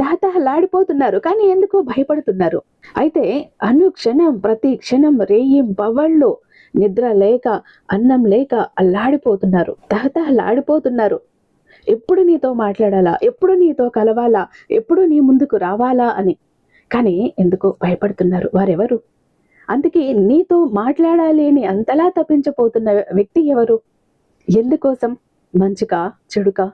తహతహలాడిపోతున్నారు. కానీ ఎందుకో భయపడుతున్నారు. అయితే అనుక్షణం ప్రతి క్షణం రేయిం పవళ్ళు నిద్ర లేక అన్నం లేక అల్లాడిపోతున్నారు. తహతహలాడిపోతున్నారు. ఎప్పుడు నీతో మాట్లాడాలా? ఎప్పుడు నీతో కలవాలా? ఎప్పుడు నీ ముందుకు రావాలా అని. కానీ ఎందుకో భయపడుతున్నారు వారెవరు? అందుకే నీతో మాట్లాడాలి అని అంతలా తప్పించబోతున్న వ్యక్తి ఎవరు? ఎందుకోసం? మంచికా చెడుక?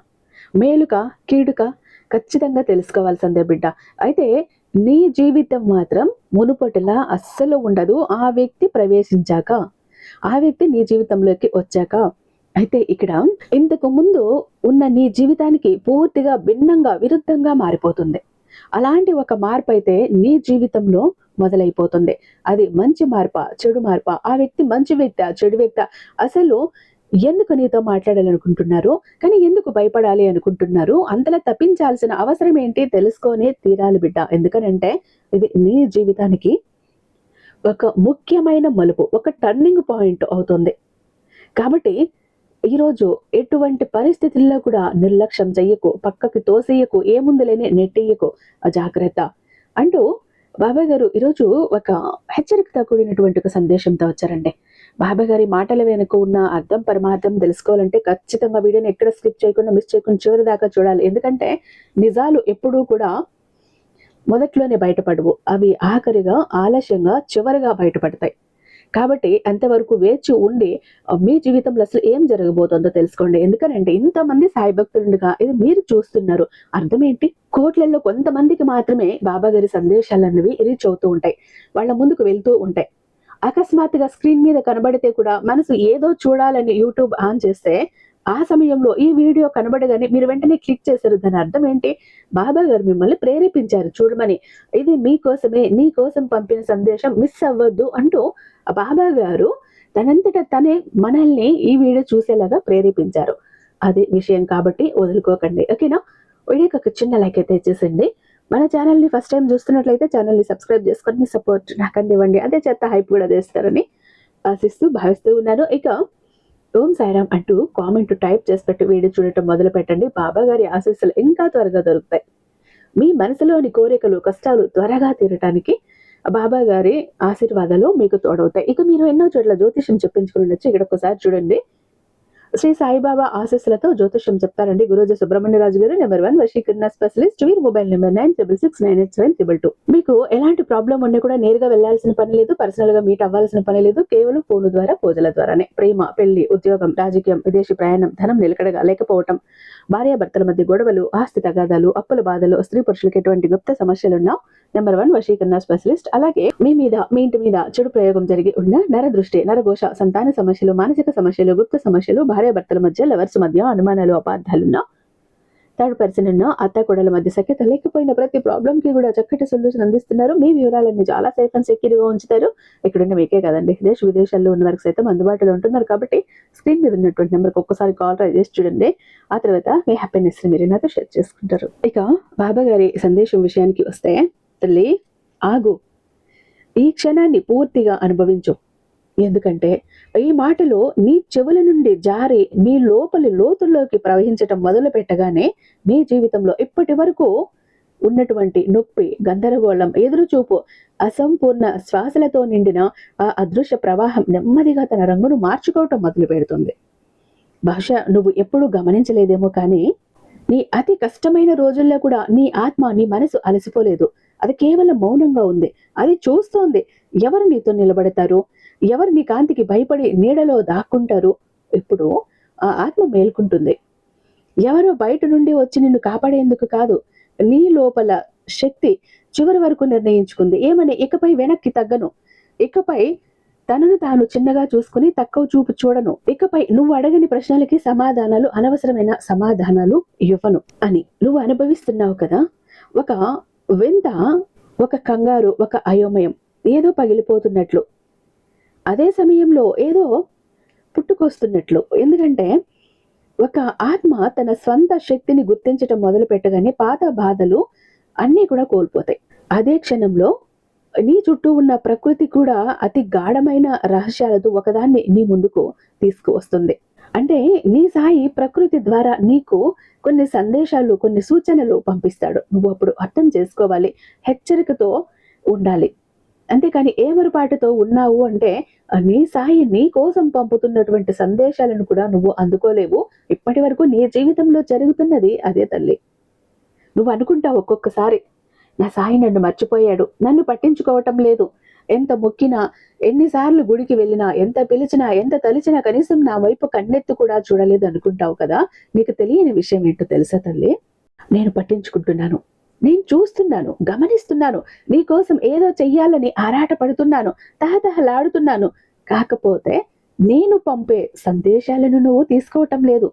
మేలుక కీడుక? ఖచ్చితంగా తెలుసుకోవాల్సిందే బిడ్డ. అయితే నీ జీవితం మాత్రం మునుపటిలా అస్సలు ఉండదు. ఆ వ్యక్తి ప్రవేశించాక ఆ వ్యక్తి నీ జీవితంలోకి వచ్చాక. అయితే ఇక్కడ ఇంతకు ముందు ఉన్న నీ జీవితానికి పూర్తిగా భిన్నంగా విరుద్ధంగా మారిపోతుంది. అలాంటి ఒక మార్పు అయితే నీ జీవితంలో మొదలైపోతుంది. అది మంచి మార్ప చెడు మార్ప? ఆ వ్యక్తి మంచి వ్యక్త చెడు వ్యక్త? అసలు ఎందుకు నీతో మాట్లాడాలనుకుంటున్నారు? కానీ ఎందుకు భయపడాలి అనుకుంటున్నారు? అంతలా తప్పించాల్సిన అవసరం ఏంటి? తెలుసుకొని తీరాలి బిడ్డ. ఎందుకనంటే ఇది నీ జీవితానికి ఒక ముఖ్యమైన మలుపు ఒక టర్నింగ్ పాయింట్ అవుతుంది. కాబట్టి ఈరోజు ఎటువంటి పరిస్థితుల్లో కూడా నిర్లక్ష్యం చెయ్యకు పక్కకి తోసేయకు ఏముంది లేని నెట్టేయకు జాగ్రత్త అంటూ బాబాయ్ గారు ఈరోజు ఒక హెచ్చరికతో కూడినటువంటి ఒక సందేశంతో వచ్చారండి. బాబాయ్ గారి మాటల వెనుక ఉన్న అర్థం పరమార్థం తెలుసుకోవాలంటే ఖచ్చితంగా వీడియోని ఎక్కడ స్కిప్ చేయకుండా మిస్ చేయకుండా చివరి దాకా చూడాలి. ఎందుకంటే నిజాలు ఎప్పుడూ కూడా మొదట్లోనే బయటపడవు. అవి ఆఖరిగా ఆలస్యంగా చివరిగా బయటపడతాయి. కాబట్టి అంతవరకు వేచి ఉండి మీ జీవితంలో అసలు ఏం జరగబోతుందో తెలుసుకోండి. ఎందుకనంటే ఇంతమంది సాయిభక్తులుగా ఇది మీరు చూస్తున్నారు. అర్థం ఏంటి? కోట్లలో కొంతమందికి మాత్రమే బాబాగారి సందేశాలు అన్నవి రీచ్ అవుతూ ఉంటాయి. వాళ్ళ ముందుకు వెళ్తూ ఉంటాయి. అకస్మాత్తుగా స్క్రీన్ మీద కనబడితే కూడా మనసు ఏదో చూడాలని యూట్యూబ్ ఆన్ చేస్తే ఆ సమయంలో ఈ వీడియో కనబడగానే మీరు వెంటనే క్లిక్ చేశారు. దాని అర్థం ఏంటి? బాబా గారు మిమ్మల్ని ప్రేరేపించారు. చూడమని. ఇది మీకోసమే నీ కోసం పంపిన సందేశం మిస్ అవ్వద్దు అంటూ ఆ బాబా గారు తనంతట తనే మనల్ని ఈ వీడియో చూసేలాగా ప్రేరేపించారు. అది విషయం కాబట్టి వదులుకోకండి. ఓకేనా? వీడియోకి ఒక చిన్న లైక్ అయితే ఇచ్చేసండి మన ఛానల్ని ఫస్ట్ టైం చూస్తున్నట్లయితే ఛానల్ని సబ్స్క్రైబ్ చేసుకొని మీ సపోర్ట్ నాకు అందివ్వండి అదే చెత్త హైప్ కూడా చేస్తారని ఆశిస్తూ భావిస్తూ ఉన్నాను. ఇక ఓం సాయిరామ్ అంటూ కామెంట్ టైప్ చేసి పెట్టి వీడియో చూడటం మొదలు పెట్టండి. బాబా గారి ఆశీస్సులు ఇంకా త్వరగా దొరుకుతాయి. మీ మనసులోని కోరికలు కష్టాలు త్వరగా తీరటానికి బాబా గారి ఆశీర్వాదాలు మీకు తోడవుతాయి. ఇక మీరు ఎన్నో చోట్ల జ్యోతిషం చెప్పించుకుని వచ్చి ఇక్కడ ఒకసారి చూడండి. శ్రీ సాయిబాబా ఆశీస్సులతో జ్యోతిష్యం చెప్తారండి గురుజీ సుబ్రహ్మణ్యరాజు గారు. నెంబర్ వన్ వశీకరణ స్పెషలిస్ట్ వీరి mobile number nine triple six nine eight seven triple two మీకు ఎలాంటి ప్రాబ్లం ఉన్నా కూడా నేరుగా వెళ్ళాల్సిన పని లేదు పర్సనల్గా మీట్ అవ్వాల్సిన పని లేదు కేవలం ఫోన్ ద్వారా పూజల ద్వారానే. ప్రేమ పెళ్ళి ఉద్యోగం రాజకీయం విదేశీ ప్రయాణం ధనం నిలకడగా లేకపోవటం భార్యాభర్తల మధ్య గొడవలు ఆస్తి తగాదాలు అప్పుల బాధలు స్త్రీ పురుషులకు ఎటువంటి గుప్త సమస్యలున్నా నెంబర్ వన్ వశీకరణ స్పెషలిస్ట్ అలాగే మీ మీద మీ ఇంటి మీద చెడు ప్రయోగం జరిగి ఉన్న నర దృష్టి నరఘోష సంతాన సమస్యలు మానసిక సమస్యలు గుప్త సమస్యలు భార్యాభర్తల మధ్య లవర్స్ మధ్య అనుమానాలు అపార్థాలున్నా థర్డ్ పర్సన్ ఉన్న అత్త కొడల మధ్య సఖ్యత లేకపోయిన ప్రతి ప్రాబ్లంకి కూడా చక్కటి సొల్యూషన్ అందిస్తున్నారు. మీ వివరాలన్నీ చాలా సేఫ్ అండ్ సెక్యూర్గా ఉంచుతారు. ఇక్కడున్న మీకే కదండి. దేశ విదేశాల్లో ఉన్న వారికి సైతం అందుబాటులో ఉంటున్నారు కాబట్టి స్క్రీన్ మీద ఉన్నటువంటి నెంబర్కి ఒక్కసారి కాల్ ట్రై చేసి చూడండి. ఆ తర్వాత మీ హ్యాపీనెస్ మీరు నాతో షేర్ చేసుకుంటారు. ఇక బాబా గారి సందేశం విషయానికి వస్తే తల్లి ఆగు. ఈ క్షణాన్ని పూర్తిగా అనుభవించు. ఎందుకంటే ఈ మాటలు నీ చెవుల నుండి జారి నీ లోపలి లోతుల్లోకి ప్రవహించటం మొదలు పెట్టగానే నీ జీవితంలో ఇప్పటి వరకు ఉన్నటువంటి నొప్పి గందరగోళం ఎదురుచూపు అసంపూర్ణ శ్వాసలతో నిండిన ఆ అదృశ్య ప్రవాహం నెమ్మదిగా తన రంగును మార్చుకోవటం మొదలు పెడుతుంది. బహుశా నువ్వు ఎప్పుడూ గమనించలేదేమో కానీ నీ అతి కష్టమైన రోజుల్లో కూడా నీ ఆత్మ నీ మనసు అలసిపోలేదు. అది కేవలం మౌనంగా ఉంది. అది చూస్తోంది. ఎవరు నీతో నిలబడతారు? ఎవరు నీ కాంతికి భయపడి నీడలో దాక్కుంటారు? ఇప్పుడు ఆ ఆత్మ మేల్కుంటుంది. ఎవరో బయట నుండి వచ్చి నిన్ను కాపాడేందుకు కాదు నీ లోపల శక్తి చివరి వరకు నిర్ణయించుకుంది. ఏమని? ఇకపై వెనక్కి తగ్గను. ఇకపై తనను తాను చిన్నగా చూసుకుని తక్కువ చూపు చూడను. ఇకపై నువ్వు అడగని ప్రశ్నలకి సమాధానాలు అనవసరమైన సమాధానాలు ఇవ్వను అని నువ్వు అనుభవిస్తున్నావు కదా? ఒక వింత ఒక కంగారు ఒక అయోమయం ఏదో పగిలిపోతున్నట్లు. అదే సమయంలో ఏదో పుట్టుకొస్తున్నట్లు. ఎందుకంటే ఒక ఆత్మ తన స్వంత శక్తిని గుర్తించటం మొదలు పెట్టగానే పాత బాధలు అన్నీ కూడా కోల్పోతాయి. అదే క్షణంలో నీ చుట్టూ ఉన్న ప్రకృతి కూడా అతి గాఢమైన రహస్యాలతో ఒకదాన్ని నీ ముందుకు తీసుకువస్తుంది. అంటే నీ సాయి ప్రకృతి ద్వారా నీకు కొన్ని సందేశాలు కొన్ని సూచనలు పంపిస్తాడు. నువ్వు అప్పుడు అర్థం చేసుకోవాలి హెచ్చరికతో ఉండాలి. అంతేకాని ఏమరుపాటుతో ఉన్నావు అంటే నీ సాయి నీ కోసం పంపుతున్నటువంటి సందేశాలను కూడా నువ్వు అందుకోలేవు. ఇప్పటి వరకు నీ జీవితంలో జరుగుతున్నది అదే తల్లి. నువ్వు అనుకుంటావు ఒక్కొక్కసారి నా సాయి నన్ను మర్చిపోయాడు నన్ను పట్టించుకోవటం లేదు. ఎంత మొక్కినా ఎన్నిసార్లు గుడికి వెళ్ళినా ఎంత పిలిచినా ఎంత తలిచినా కనీసం నా వైపు కన్నెత్తి కూడా చూడలేదు అనుకుంటావు కదా? నీకు తెలియని విషయం ఏంటో తెలుసా తల్లి? నేను పట్టించుకుంటున్నాను. నేను చూస్తున్నాను గమనిస్తున్నాను నీకోసం ఏదో చెయ్యాలని ఆరాట పడుతున్నాను తహతహలాడుతున్నాను. కాకపోతే నేను పంపే సందేశాలను నువ్వు తీసుకోవటం లేదు.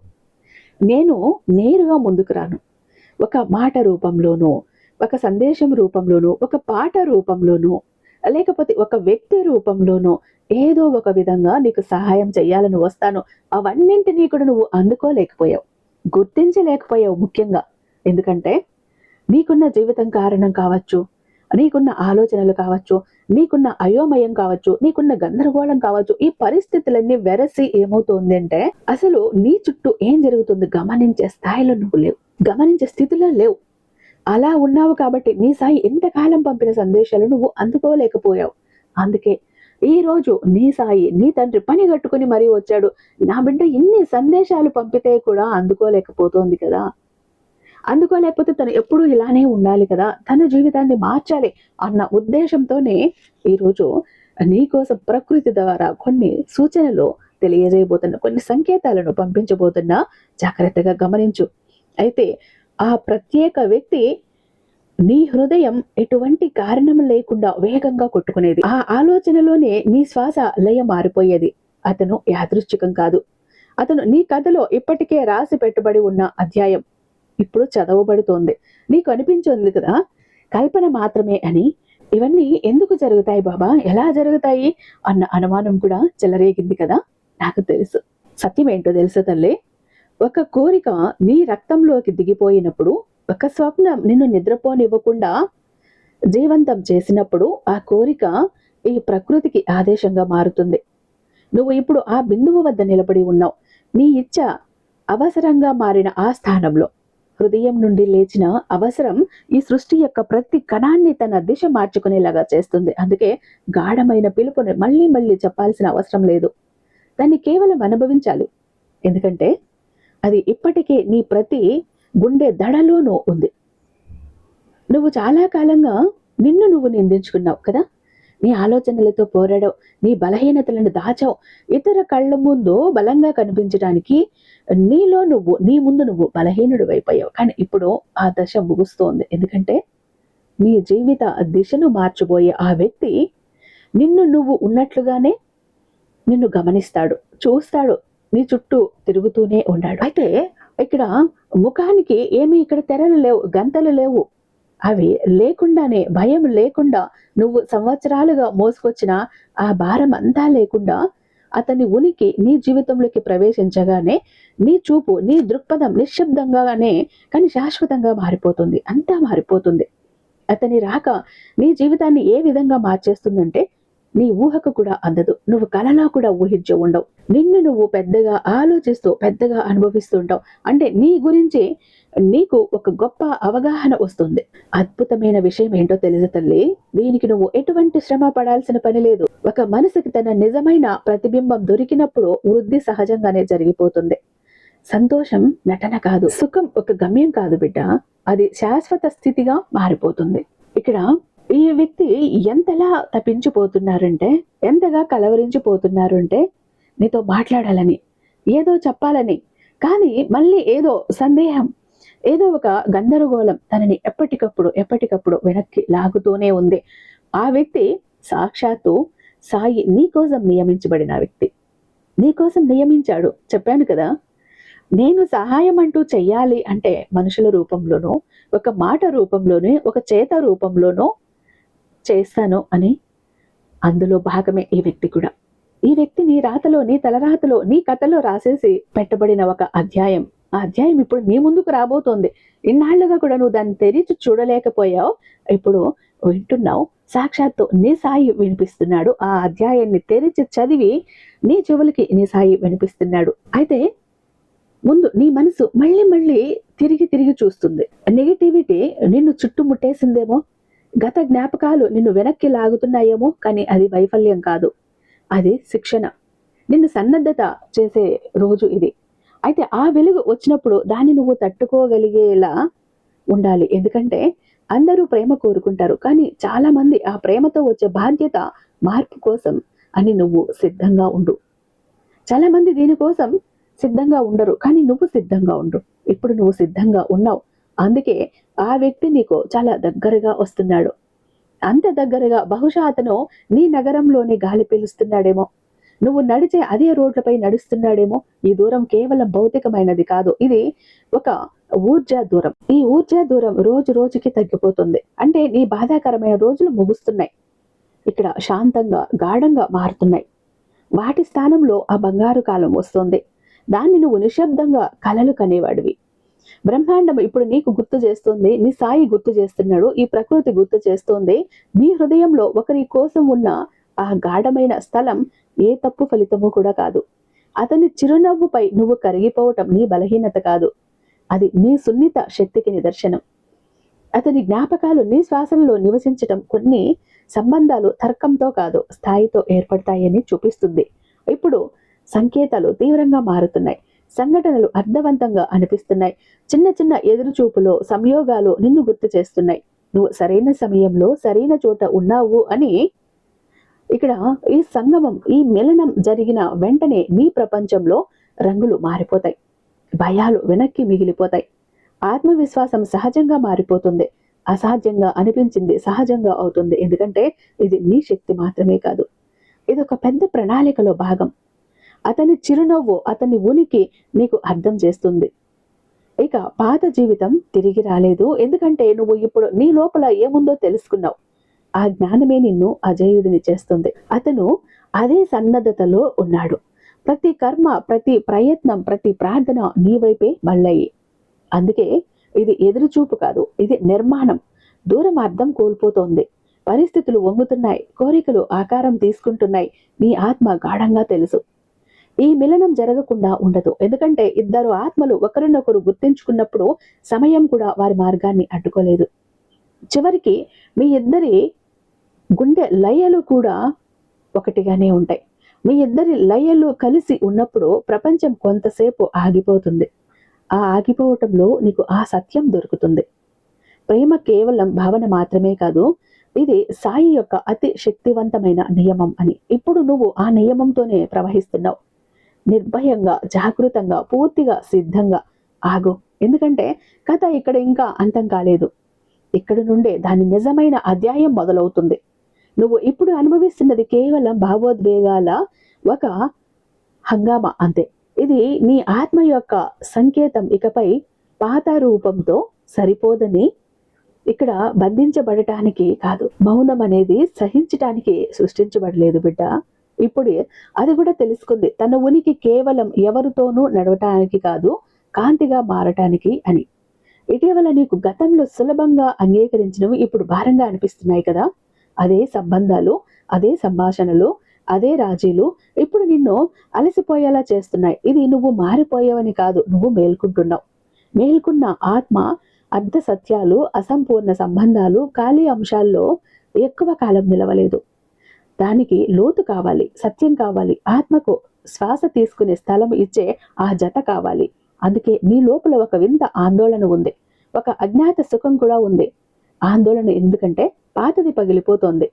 నేను నేరుగా ముందుకు రాను. ఒక మాట రూపంలోనూ ఒక సందేశం రూపంలోనూ ఒక పాట రూపంలోనూ లేకపోతే ఒక వ్యక్తి రూపంలోనూ ఏదో ఒక విధంగా నీకు సహాయం చేయాలని వస్తాను. అవన్నింటినీ కూడా నువ్వు అందుకోలేకపోయావు. గుర్తించలేకపోయావు ముఖ్యంగా. ఎందుకంటే నీకున్న జీవితం కారణం కావచ్చు నీకున్న ఆలోచనలు కావచ్చు నీకున్న అయోమయం కావచ్చు నీకున్న గందరగోళం కావచ్చు ఈ పరిస్థితులన్నీ వెరసి ఏమవుతుంది అంటే అసలు నీ చుట్టూ ఏం జరుగుతుంది? గమనించే స్థాయిలో నువ్వు లేవు. గమనించే స్థితిలో లేవు. అలా ఉన్నావు కాబట్టి నీ సాయి ఎంతకాలం పంపిన సందేశాలు నువ్వు అందుకోలేకపోయావు. అందుకే ఈ రోజు నీ సాయి నీ తండ్రి పని కట్టుకుని మరీ వచ్చాడు. నా బిడ్డ ఇన్ని సందేశాలు పంపితే కూడా అందుకోలేకపోతోంది కదా. అందుకోలేకపోతే తను ఎప్పుడూ ఇలానే ఉండాలి కదా తన జీవితాన్ని మార్చాలి అన్న ఉద్దేశంతోనే ఈరోజు నీకోసం ప్రకృతి ద్వారా కొన్ని సూచనలు తెలియజేయబోతున్న కొన్ని సంకేతాలను పంపించబోతున్నా జాగ్రత్తగా గమనించు. అయితే ఆ ప్రత్యేక వ్యక్తి నీ హృదయం ఎటువంటి కారణం లేకుండా వేగంగా కొట్టుకునేది. ఆ ఆలోచనలోనే నీ శ్వాస లయ మారిపోయేది. అతను యాదృచ్ఛికం కాదు. అతను నీ కథలో ఇప్పటికే రాసి పెట్టుబడి ఉన్న అధ్యాయం. ఇప్పుడు చదవబడుతోంది. నీకు అనిపించింది కదా? కల్పన మాత్రమే అని. ఇవన్నీ ఎందుకు జరుగుతాయి బాబా? ఎలా జరుగుతాయి? అన్న అనుమానం కూడా చెలరేగింది కదా? నాకు తెలుసు. సత్యం ఏంటో తెలుసు తల్లి? ఒక కోరిక నీ రక్తంలోకి దిగిపోయినప్పుడు ఒక స్వప్నం నిన్ను నిద్రపోనివ్వకుండా జీవంతం చేసినప్పుడు ఆ కోరిక ఈ ప్రకృతికి ఆదేశంగా మారుతుంది. నువ్వు ఇప్పుడు ఆ బిందువు వద్ద నిలబడి ఉన్నావు. నీ ఇచ్చ అవసరంగా మారిన ఆ స్థానంలో. హృదయం నుండి లేచిన అవసరం ఈ సృష్టి యొక్క ప్రతి కణాన్ని తన దిశ మార్చుకునేలాగా చేస్తుంది. అందుకే గాఢమైన పిలుపుని మళ్ళీ మళ్ళీ చెప్పాల్సిన అవసరం లేదు. దాన్ని కేవలం అనుభవించాలి. ఎందుకంటే అది ఇప్పటికే నీ ప్రతి గుండె దడలోనూ ఉంది. నువ్వు చాలా కాలంగా నిన్ను నువ్వు నిందించుకున్నావు కదా? నీ ఆలోచనలతో పోరాడవు నీ బలహీనతలను దాచావు. ఇతర కళ్ళ ముందు బలంగా కనిపించడానికి నీలో నువ్వు నీ ముందు నువ్వు బలహీనుడు అయిపోయావు. కానీ ఇప్పుడు ఆ దశ ముగుస్తోంది. ఎందుకంటే నీ జీవిత దిశను మార్చబోయే ఆ వ్యక్తి నిన్ను నువ్వు ఉన్నట్లుగానే నిన్ను గమనిస్తాడు చూస్తాడు నీ చుట్టూ తిరుగుతూనే ఉన్నాడు అయితే ఇక్కడ ముఖానికి ఏమీ ఇక్కడ తెరలు లేవు గంతలు లేవు. అవి లేకుండానే భయం లేకుండా నువ్వు సంవత్సరాలుగా మోసుకొచ్చిన ఆ భారం అంతా లేకుండా అతని ఉనికి నీ జీవితంలోకి ప్రవేశించగానే నీ చూపు నీ దృక్పథం నిశ్శబ్దంగానే కానీ శాశ్వతంగా మారిపోతుంది. అంతా మారిపోతుంది. అతని రాక నీ జీవితాన్ని ఏ విధంగా మార్చేస్తుందంటే నీ ఊహకు కూడా అందదు. నువ్వు కలలా కూడా ఊహించి ఉండవు. నిన్ను నువ్వు పెద్దగా ఆలోచిస్తూ పెద్దగా అనుభవిస్తుంటావు. అంటే నీ గురించి నీకు ఒక గొప్ప అవగాహన వస్తుంది. అద్భుతమైన విషయం ఏంటో తెలుసు తల్లి. దీనికి నువ్వు ఎటువంటి శ్రమ పడాల్సిన పని లేదు. ఒక మనసుకి తన నిజమైన ప్రతిబింబం దొరికినప్పుడు వృద్ధి సహజంగానే జరిగిపోతుంది. సంతోషం నటన కాదు. సుఖం ఒక గమ్యం కాదు బిడ్డ. అది శాశ్వత స్థితిగా మారిపోతుంది. ఇక్కడ ఈ వ్యక్తి ఎంతలా తప్పించిపోతున్నారంటే ఎంతగా కలవరించిపోతున్నారంటే నీతో మాట్లాడాలని ఏదో చెప్పాలని కానీ మళ్ళీ ఏదో సందేహం ఏదో ఒక గందరగోళం తనని ఎప్పటికప్పుడు ఎప్పటికప్పుడు వెనక్కి లాగుతూనే ఉంది. ఆ వ్యక్తి సాక్షాత్తు సాయి నీకోసం నియమించబడిన వ్యక్తి. నీకోసం నియమించాడు. చెప్పాను కదా? నేను సహాయం అంటూ చెయ్యాలి అంటే మనుషుల రూపంలోనో ఒక మాట రూపంలోనే ఒక చేత రూపంలోనో చేస్తాను అని అందులో భాగమే ఈ వ్యక్తి కూడా. ఈ వ్యక్తి నీ రాతలో నీ తలరాతలో నీ కథలో రాసేసి పెట్టబడిన ఒక అధ్యాయం. ఆ అధ్యాయం ఇప్పుడు నీ ముందుకు రాబోతోంది. ఇన్నాళ్ళుగా కూడా నువ్వు దాన్ని తెరిచి చూడలేకపోయావు. ఇప్పుడు వింటున్నావు. సాక్షాత్తు నీ సాయి వినిపిస్తున్నాడు. ఆ అధ్యాయాన్ని తెరిచి చదివి నీ చెవులకి నీ సాయి వినిపిస్తున్నాడు. అయితే ముందు నీ మనసు మళ్ళీ మళ్ళీ తిరిగి తిరిగి చూస్తుంది. నెగిటివిటీ నిన్ను చుట్టుముట్టేసిందేమో? గత జ్ఞాపకాలు నిన్ను వెనక్కి లాగుతున్నాయేమో కానీ అది వైఫల్యం కాదు. అది శిక్షణ. నిన్ను సన్నద్ధత చేసే రోజు ఇది. అయితే ఆ వెలుగు వచ్చినప్పుడు దాన్ని నువ్వు తట్టుకోగలిగేలా ఉండాలి. ఎందుకంటే అందరూ ప్రేమ కోరుకుంటారు కానీ చాలా మంది ఆ ప్రేమతో వచ్చే బాధ్యత మార్పు కోసం అని నువ్వు సిద్ధంగా ఉండు. చాలా మంది దీనికోసం సిద్ధంగా ఉండరు కానీ నువ్వు సిద్ధంగా ఉండు. ఇప్పుడు నువ్వు సిద్ధంగా ఉన్నావు. అందుకే ఆ వ్యక్తి నీకు చాలా దగ్గరగా వస్తున్నాడు. అంత దగ్గరగా బహుశా అతను నీ నగరంలోనే గాలి పీలుస్తున్నాడేమో. నువ్వు నడిచే అదే రోడ్లపై నడుస్తున్నాడేమో. ఈ దూరం కేవలం భౌతికమైనది కాదు. ఇది ఒక ఊర్జా దూరం. ఈ ఊర్జా దూరం రోజు రోజుకి తగ్గిపోతుంది. అంటే నీ బాధాకరమైన రోజులు ముగుస్తున్నాయి. ఇక్కడ శాంతంగా గాఢంగా మారుతున్నాయి. వాటి స్థానంలో ఆ బంగారు కాలం వస్తుంది. దాన్ని నువ్వు నిశ్శబ్దంగా కలలు కనేవాడివి. బ్రహ్మాండం ఇప్పుడు నీకు గుర్తు చేస్తుంది నీ సాయి గుర్తు చేస్తున్నాడు ఈ ప్రకృతి గుర్తు చేస్తుంది. నీ హృదయంలో ఒకరి కోసం ఉన్న ఆ గాఢమైన స్థలం ఏ తప్పు ఫలితము కూడా కాదు. అతని చిరునవ్వుపై నువ్వు కరిగిపోవటం నీ బలహీనత కాదు. అది నీ సున్నిత శక్తికి నిదర్శనం. అతని జ్ఞాపకాలు నీ శ్వాసంలో నివసించటం కొన్ని సంబంధాలు తర్కంతో కాదు స్థాయితో ఏర్పడతాయని చూపిస్తుంది. ఇప్పుడు సంకేతాలు తీవ్రంగా మారుతున్నాయి. సంఘటనలు అర్థవంతంగా అనిపిస్తున్నాయి. చిన్న చిన్న ఎదురుచూపులో సంయోగాలు నిన్ను గుర్తు చేస్తున్నాయి. నువ్వు సరైన సమయంలో సరైన చోట ఉన్నావు అని ఇక్కడ ఈ సంగమం ఈ మిలనం జరిగిన వెంటనే నీ ప్రపంచంలో రంగులు మారిపోతాయి. భయాలు వెనక్కి మిగిలిపోతాయి. ఆత్మవిశ్వాసం సహజంగా మారిపోతుంది. అసహజంగా అనిపించింది సహజంగా అవుతుంది. ఎందుకంటే ఇది నీ శక్తి మాత్రమే కాదు. ఇది ఒక పెద్ద ప్రణాళికలో భాగం. అతని చిరునవ్వు అతని ఉనికి నీకు అర్థం చేస్తుంది. ఇక పాత జీవితం తిరిగి రాలేదు. ఎందుకంటే నువ్వు ఇప్పుడు నీ లోపల ఏముందో తెలుసుకున్నావు. ఆ జ్ఞానమే నిన్ను అజేయుడిని చేస్తుంది. అతను అదే సన్నద్ధతలో ఉన్నాడు. ప్రతి కర్మ ప్రతి ప్రయత్నం ప్రతి ప్రార్థన నీ వైపే మళ్ళయి. అందుకే ఇది ఎదురుచూపు కాదు ఇది నిర్మాణం. దూరం అర్థం కోల్పోతోంది. పరిస్థితులు వంగుతున్నాయి కోరికలు ఆకారం తీసుకుంటున్నాయి. నీ ఆత్మ గాఢంగా తెలుసు. ఈ మిలనం జరగకుండా ఉండదు. ఎందుకంటే ఇద్దరు ఆత్మలు ఒకరినొకరు గుర్తించుకున్నప్పుడు సమయం కూడా వారి మార్గాన్ని అడ్డుకోలేదు. చివరికి మీ ఇద్దరి గుండె లయలు కూడా ఒకటిగానే ఉంటాయి. మీ ఇద్దరి లయలు కలిసి ఉన్నప్పుడు ప్రపంచం కొంతసేపు ఆగిపోతుంది. ఆ ఆగిపోవటంలో నీకు ఆ సత్యం దొరుకుతుంది. ప్రేమ కేవలం భావన మాత్రమే కాదు ఇది సాయి యొక్క అతి శక్తివంతమైన నియమం అని. ఇప్పుడు నువ్వు ఆ నియమంతోనే ప్రవహిస్తున్నావు. నిర్భయంగా జాగృతంగా పూర్తిగా సిద్ధంగా. ఆగు. ఎందుకంటే కథ ఇక్కడ ఇంకా అంతం కాలేదు. ఇక్కడ నుండే దాని నిజమైన అధ్యాయం మొదలవుతుంది. నువ్వు ఇప్పుడు అనుభవిస్తున్నది కేవలం భావోద్వేగాల ఒక హంగామా అంతే. ఇది నీ ఆత్మ యొక్క సంకేతం ఇకపై పాత రూపంతో సరిపోదని ఇక్కడ బంధించబడటానికి కాదు. మౌనం అనేది సహించటానికి సృష్టించబడలేదు బిడ్డ. ఇప్పుడు అది కూడా తెలుసుకుంది. తన ఉనికి కేవలం ఎవరితోనూ నడవటానికి కాదు కాంతిగా మారటానికి అని. ఇటీవల నీకు గతంలో సులభంగా అంగీకరించినవి ఇప్పుడు భారంగా అనిపిస్తున్నాయి కదా. అదే సంబంధాలు అదే సంభాషణలు అదే రాజీలు ఇప్పుడు నిన్ను అలసిపోయేలా చేస్తున్నాయి. ఇది నువ్వు మారిపోయావని కాదు నువ్వు మేల్కుంటున్నావు. మేల్కున్న ఆత్మ అర్ధ సత్యాలు అసంపూర్ణ సంబంధాలు ఖాళీ అంశాల్లో ఎక్కువ కాలం నిలవలేదు. దానికి లోతు కావాలి సత్యం కావాలి ఆత్మకు శ్వాస తీసుకునే స్థలం ఇచ్చే ఆ జత కావాలి. అందుకే మీ లోపల ఒక వింత ఆందోళన ఉంది ఒక అజ్ఞాత సుఖం కూడా ఉంది. ఆందోళన ఎందుకంటే పాతది పగిలిపోతోంది.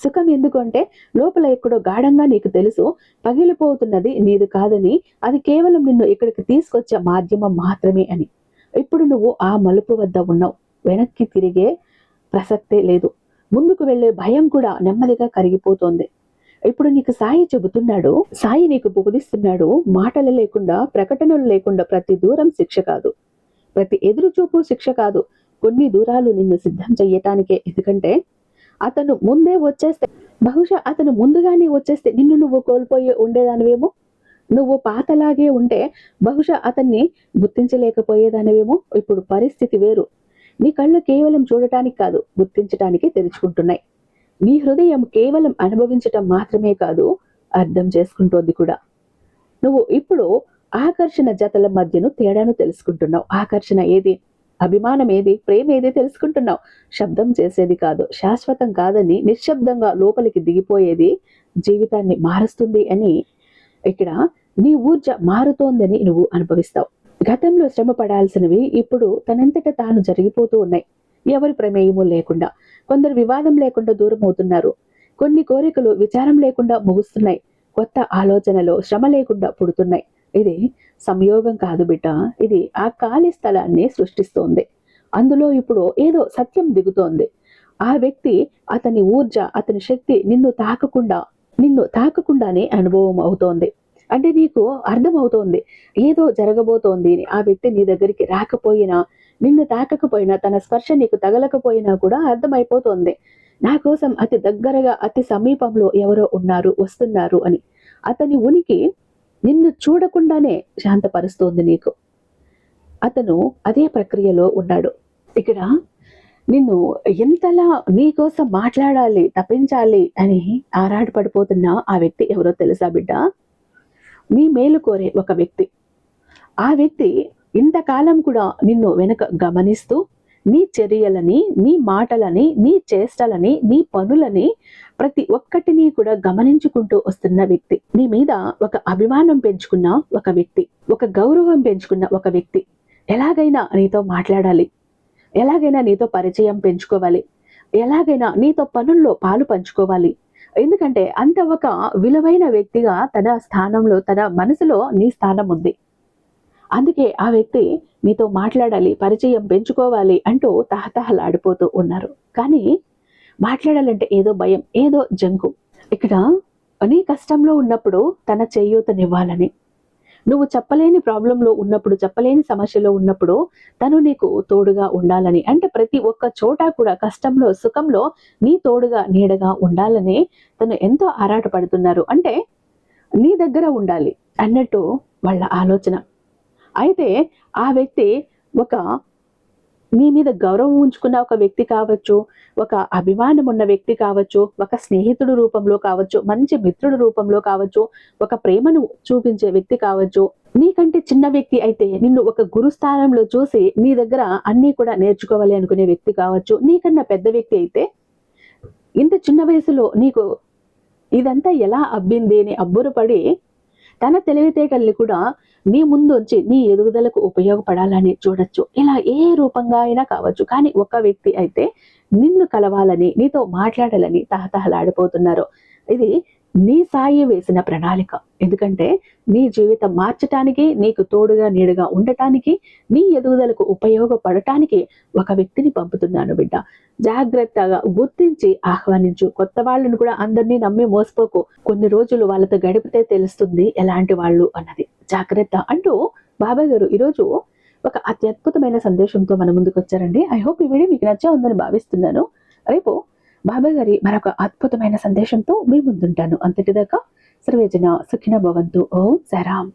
సుఖం ఎందుకంటే లోపల ఎక్కడో గాఢంగా నీకు తెలుసు పగిలిపోతున్నది నీది కాదని అది కేవలం నిన్ను ఇక్కడికి తీసుకొచ్చే మాధ్యమం మాత్రమే అని. ఇప్పుడు నువ్వు ఆ మలుపు వద్ద ఉన్నావు వెనక్కి తిరిగే ప్రసక్తే లేదు. ముందుకు వెళ్ళే భయం కూడా నెమ్మదిగా కరిగిపోతోంది. ఇప్పుడు నీకు సాయి చెబుతున్నాడు సాయి నీకు బోధిస్తున్నాడు మాటలు లేకుండా ప్రకటనలు లేకుండా ప్రతి దూరం శిక్ష కాదు. ప్రతి ఎదురుచూపు శిక్ష కాదు. కొన్ని దూరాలు నిన్ను సిద్ధం చెయ్యటానికే. ఎందుకంటే అతను ముందే వచ్చేస్తే బహుశా అతను ముందుగానే వచ్చేస్తే నిన్ను నువ్వు కోల్పోయి ఉండేదానివేమో? నువ్వు పాతలాగే ఉంటే బహుశా అతన్ని గుర్తించలేకపోయేదానివేమో? ఇప్పుడు పరిస్థితి వేరు. నీ కళ్ళు కేవలం చూడటానికి కాదు గుర్తించటానికి తెరుచుకుంటున్నాయి. నీ హృదయం కేవలం అనుభవించటం మాత్రమే కాదు అర్థం చేసుకుంటోంది కూడా. నువ్వు ఇప్పుడు ఆకర్షణ జతల మధ్యను తేడాను తెలుసుకుంటున్నావు. ఆకర్షణ ఏది? అభిమానం ఏది? ప్రేమ ఏది తెలుసుకుంటున్నావు? శబ్దం చేసేది కాదు శాశ్వతం కాదని నిశ్శబ్దంగా లోపలికి దిగిపోయేది జీవితాన్ని మారుస్తుంది అని ఇక్కడ నీ ఊర్జ మారుతోందని నువ్వు అనుభవిస్తావు. గతంలో శ్రమ పడాల్సినవి ఇప్పుడు తనంతట తాను జరిగిపోతూ ఉన్నాయి. ఎవరి ప్రమేయము లేకుండా కొందరు వివాదం లేకుండా దూరం అవుతున్నారు. కొన్ని కోరికలు విచారం లేకుండా ముగుస్తున్నాయి. కొత్త ఆలోచనలు శ్రమ లేకుండా పుడుతున్నాయి. ఇది సంయోగం కాదు బిడ్డ. ఇది ఆ ఖాళీ స్థలాన్ని సృష్టిస్తోంది. అందులో ఇప్పుడు ఏదో సత్యం దిగుతోంది. ఆ వ్యక్తి అతని ఊర్జ అతని శక్తి నిన్ను తాకకుండా నిన్ను తాకకుండానే అనుభవం అవుతోంది. అంటే నీకు అర్థమవుతోంది. ఏదో జరగబోతోంది. అని ఆ వ్యక్తి నీ దగ్గరికి రాకపోయినా నిన్ను తాకకపోయినా తన స్పర్శ నీకు తగలకపోయినా కూడా అర్థమైపోతోంది. నా కోసం అతి దగ్గరగా అతి సమీపంలో ఎవరో ఉన్నారు వస్తున్నారు అని. అతని ఉనికి నిన్ను చూడకుండానే శాంతపరుస్తోంది నీకు. అతను అదే ప్రక్రియలో ఉన్నాడు. ఇక్కడ నిన్ను ఎంతలా నీకోసం మాట్లాడాలి తప్పించాలి అని ఆరాటపడిపోతున్న ఆ వ్యక్తి ఎవరో తెలుసా బిడ్డ? నీ మేలు కోరే ఒక వ్యక్తి. ఆ వ్యక్తి ఇంతకాలం కూడా నిన్ను వెనక గమనిస్తూ నీ చర్యలని నీ మాటలని నీ చేష్టలని నీ పనులని ప్రతి ఒక్కటిని కూడా గమనించుకుంటూ వస్తున్న వ్యక్తి. నీ మీద ఒక అభిమానం పెంచుకున్న ఒక వ్యక్తి. ఒక గౌరవం పెంచుకున్న ఒక వ్యక్తి. ఎలాగైనా నీతో మాట్లాడాలి. ఎలాగైనా నీతో పరిచయం పెంచుకోవాలి. ఎలాగైనా నీతో పనుల్లో పాలు పంచుకోవాలి. ఎందుకంటే అంత ఒక విలువైన వ్యక్తిగా తన స్థానంలో తన మనసులో నీ స్థానం ఉంది. అందుకే ఆ వ్యక్తి నీతో మాట్లాడాలి పరిచయం పెంచుకోవాలి అంటూ తహతహలాడిపోతూ ఉన్నారు. కానీ మాట్లాడాలంటే ఏదో భయం ఏదో జంకు. ఇక్కడ నీ కష్టంలో ఉన్నప్పుడు తన చేయూతనివ్వాలని నువ్వు చెప్పలేని ప్రాబ్లంలో ఉన్నప్పుడు చెప్పలేని సమస్యలో ఉన్నప్పుడు తను నీకు తోడుగా ఉండాలని అంటే ప్రతి ఒక్క చోట కూడా కష్టంలో సుఖంలో నీ తోడుగా నీడగా ఉండాలని తను ఎంతో ఆరాటపడుతున్నారు. అంటే నీ దగ్గర ఉండాలి అన్నట్టు వాళ్ళ ఆలోచన. అయితే ఆ వ్యక్తి ఒక నీ మీద గౌరవం ఉంచుకున్న ఒక వ్యక్తి కావచ్చు ఒక అభిమానం ఉన్న వ్యక్తి కావచ్చు ఒక స్నేహితుడు రూపంలో కావచ్చు మంచి మిత్రుడు రూపంలో కావచ్చు ఒక ప్రేమను చూపించే వ్యక్తి కావచ్చు నీకంటే చిన్న వ్యక్తి అయితే నిన్ను ఒక గురు స్థానంలో చూసి నీ దగ్గర అన్నీ కూడా నేర్చుకోవాలి అనుకునే వ్యక్తి కావచ్చు నీకన్నా పెద్ద వ్యక్తి అయితే ఇంత చిన్న వయసులో నీకు ఇదంతా ఎలా అబ్బింది అని అబ్బురపడి తన తెలివితేటల్ని కూడా నీ ముందు వచ్చి నీ ఎదుగుదలకు ఉపయోగపడాలని చూడొచ్చు. ఇలా ఏ రూపంగా అయినా కావచ్చు. కానీ ఒక వ్యక్తి అయితే నిన్ను కలవాలని నీతో మాట్లాడాలని తహతహలాడిపోతున్నారు. ఇది నీ సాయి వేసిన ప్రణాళిక. ఎందుకంటే నీ జీవితం మార్చటానికి నీకు తోడుగా నీడుగా ఉండటానికి నీ ఎదుగుదలకు ఉపయోగపడటానికి ఒక వ్యక్తిని పంపుతున్నాను బిడ్డ. జాగ్రత్తగా గుర్తించి ఆహ్వానించు. కొత్త వాళ్ళని కూడా అందరినీ నమ్మి మోసపోకు. కొన్ని రోజులు వాళ్ళతో గడిపితే తెలుస్తుంది ఎలాంటి వాళ్ళు అన్నది. జాగ్రత్త అంటూ బాబాయ్ గారు ఈరోజు ఒక అత్యద్భుతమైన సందేశంతో మన ముందుకు వచ్చారండి ఐ హోప్ ఈ వీడియో మీకు నచ్చే ఉందని భావిస్తున్నాను. రేపు బాబాయ్ గారి మరొక అద్భుతమైన సందేశంతో మీ ముందుంటాను. అంతటిదాకా సర్వేజన సుఖిన భవంతు. ఓం సరామ్